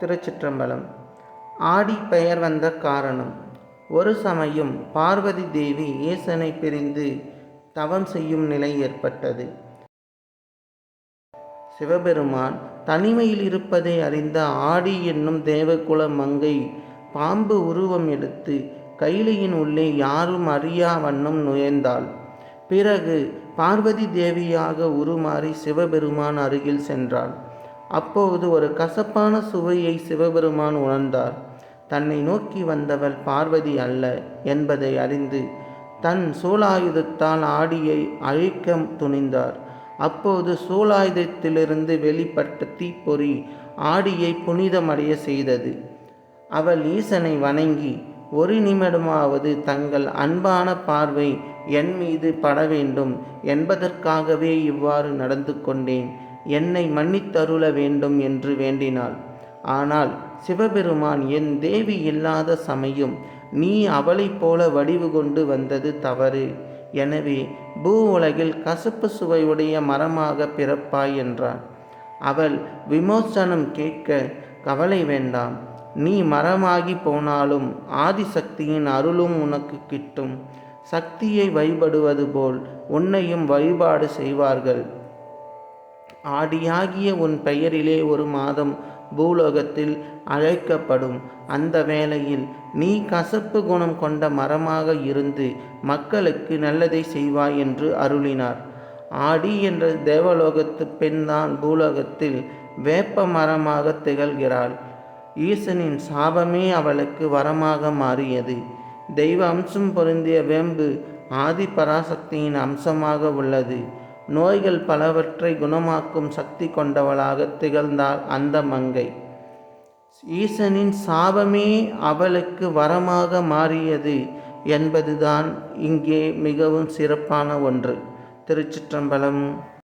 திருச்சிற்றம்பலம். ஆடி பெயர் வந்த காரணம் ஒரு சமயம் பார்வதி தேவி ஈசனை பிரிந்து தவம் செய்யும் நிலை ஏற்பட்டது. சிவபெருமான் தனிமையில் இருப்பதை அறிந்த ஆடி என்னும் தேவகுல மங்கை பாம்பு உருவம் எடுத்து கைலியின் உள்ளே யாரும் அறியா வண்ணம் நுழைந்தாள். பிறகு பார்வதி தேவியாக உருமாறி சிவபெருமான் அருகில் சென்றாள். அப்போது ஒரு கசப்பான சுவையை சிவபெருமான் உணர்ந்தார். தன்னை நோக்கி வந்தவள் பார்வதி அல்ல என்பதை அறிந்து தன் சூலாயுதத்தால் ஆடியை அழிக்க துணிந்தார். அப்போது சூலாயுதத்திலிருந்து வெளிப்பட்ட தீப்பொறி ஆடியை புனிதமடைய செய்தது. அவள் ஈசனை வணங்கி ஒரு நிமிடமாவது தங்கள் அன்பான பார்வை என் மீது பட வேண்டும் என்பதற்காகவே இவ்வாறு நடந்து கொண்டேன். என்னை மன்னித்தருள வேண்டும் என்று வேண்டினாள். ஆனால் சிவபெருமான் என் தேவி இல்லாத சமயம் நீ அவளைப் போல வடிவு கொண்டு வந்தது தவறு. எனவே பூ உலகில் கசப்பு சுவையுடைய மரமாக பிறப்பாய் என்றாள் அவள் விமோசனம் கேட்க கவலை வேண்டாம். நீ மரமாகி போனாலும் ஆதிசக்தியின் அருளும் உனக்கு கிட்டும். சக்தியை வழிபடுவது போல் உன்னையும் வழிபாடு செய்வார்கள். ஆடியாகிய உன் பெயரிலே ஒரு மாதம் பூலோகத்தில் அழைக்கப்படும். அந்த வேளையில் நீ கசப்பு குணம் கொண்ட மரமாக இருந்து மக்களுக்கு நல்லதை செய்வாய் என்று அருளினார். ஆடி என்ற தேவலோகத்து பெண்தான் பூலோகத்தில் வேப்ப மரமாக திகழ்கிறாள். ஈசனின் சாபமே அவளுக்கு வரமாக மாறியது. தெய்வ அம்சம் பொருந்திய வேம்பு ஆதி பராசக்தியின் அம்சமாக உள்ளது. நோய்கள் பலவற்றை குணமாக்கும் சக்தி கொண்டவளாக திகழ்ந்தாள் அந்த மங்கை. ஈசனின் சாபமே அவளுக்கு வரமாக மாறியது என்பதுதான் இங்கே மிகவும் சிறப்பான ஒன்று. திருச்சிற்றம்பலம்